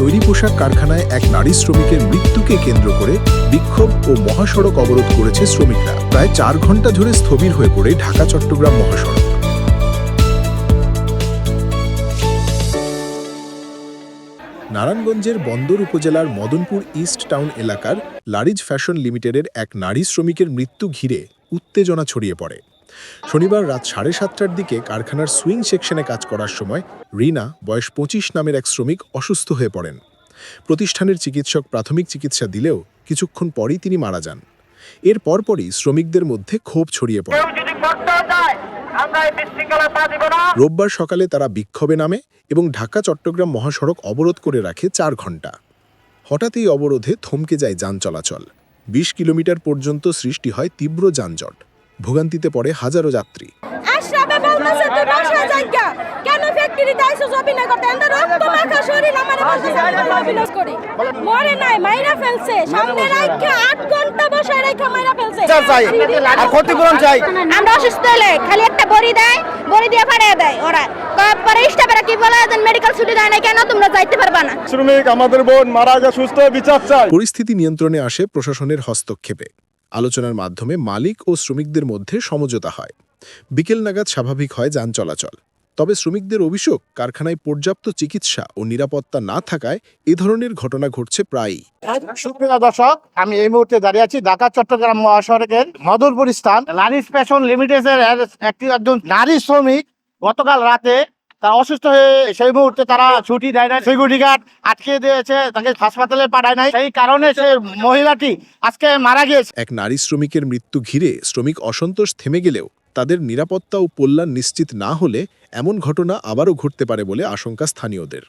তৈরি পোশাক কারখানায় এক নারী শ্রমিকের মৃত্যুকে কেন্দ্র করে বিক্ষোভ ও মহাসড়ক অবরোধ করেছে শ্রমিকরা। প্রায় চার ঘণ্টা ধরে স্থবির হয়ে পড়ে ঢাকা, চট্টগ্রাম মহাসড়ক। নারায়ণগঞ্জের বন্দর উপজেলার মদনপুর ইস্ট টাউন এলাকার লারিজ ফ্যাশন লিমিটেডের এক নারী শ্রমিকের মৃত্যু ঘিরে উত্তেজনা ছড়িয়ে পড়ে। শনিবার রাত সাড়ে সাতটার দিকে কারখানার সুইং সেকশনে কাজ করার সময় রিনা বয়স পঁচিশ নামের এক শ্রমিক অসুস্থ হয়ে পড়েন। প্রতিষ্ঠানের চিকিৎসক প্রাথমিক চিকিৎসা দিলেও কিছুক্ষণ পরই তিনি মারা যান। এর পরপরই শ্রমিকদের মধ্যে ক্ষোভ ছড়িয়ে পড়ে। রোববার সকালে তারা বিক্ষোভে নামে এবং ঢাকা চট্টগ্রাম মহাসড়ক অবরোধ করে রাখে চার ঘণ্টা হঠাৎ এই অবরোধে থমকে যায় যান চলাচল। বিশ কিলোমিটার পর্যন্ত সৃষ্টি হয় তীব্র যানজট। ভোগান্তিতে পড়ে হাজারো যাত্রী। আমার অসুস্থ হলে খালি একটা বড়ি দেয় বড়ি দিয়ে ফাড়িয়ে দেয় ওরা। কয়েক স্টাফেরা কি বলে মেডিকেল ছুটি দেয় না কেন তোমরা যাইতে পারবা না। শ্রমিক আমাদের বোন মারা যা সুস্থ হয়ে বিচার চাই। পরিস্থিতি নিয়ন্ত্রণে আসে প্রশাসনের হস্তক্ষেপে। আলোচনার মাধ্যমে মালিক ও শ্রমিকদের মধ্যে সমঝোতা হয়। বিকেল নাগাদ স্বাভাবিক হয় যান চলাচল। তবে শ্রমিকদের অভিযোগ, কারখানায় পর্যাপ্ত চিকিৎসা ও নিরাপত্তা না থাকায় এ ধরনের ঘটনা ঘটছে প্রায়ই। সুপ্রিয় দর্শক, আমি এই মুহূর্তে দাঁড়িয়ে আছি ঢাকা, চট্টগ্রাম মহাসড়কের মধুরপুর স্থান। নারী ফ্যাশন লিমিটেডের একটি একজন নারী শ্রমিক গতকাল রাতে তারা অসুস্থ হয়ে সেই মুহূর্তে তারা ছুটি দেয় না সিকিউরিটি গার্ড আটকে দিয়েছে, তাকে হাসপাতালে পাঠায় নাই। সেই কারণে সে মহিলাটি আজকে মারা গিয়েছে। এক নারী শ্রমিকের মৃত্যু ঘিরে শ্রমিক অসন্তোষ থেমে গেলেও তাদের নিরাপত্তা ও কল্যাণ নিশ্চিত না হলে এমন ঘটনা আবারও ঘটতে পারে বলে আশঙ্কা স্থানীয়দের।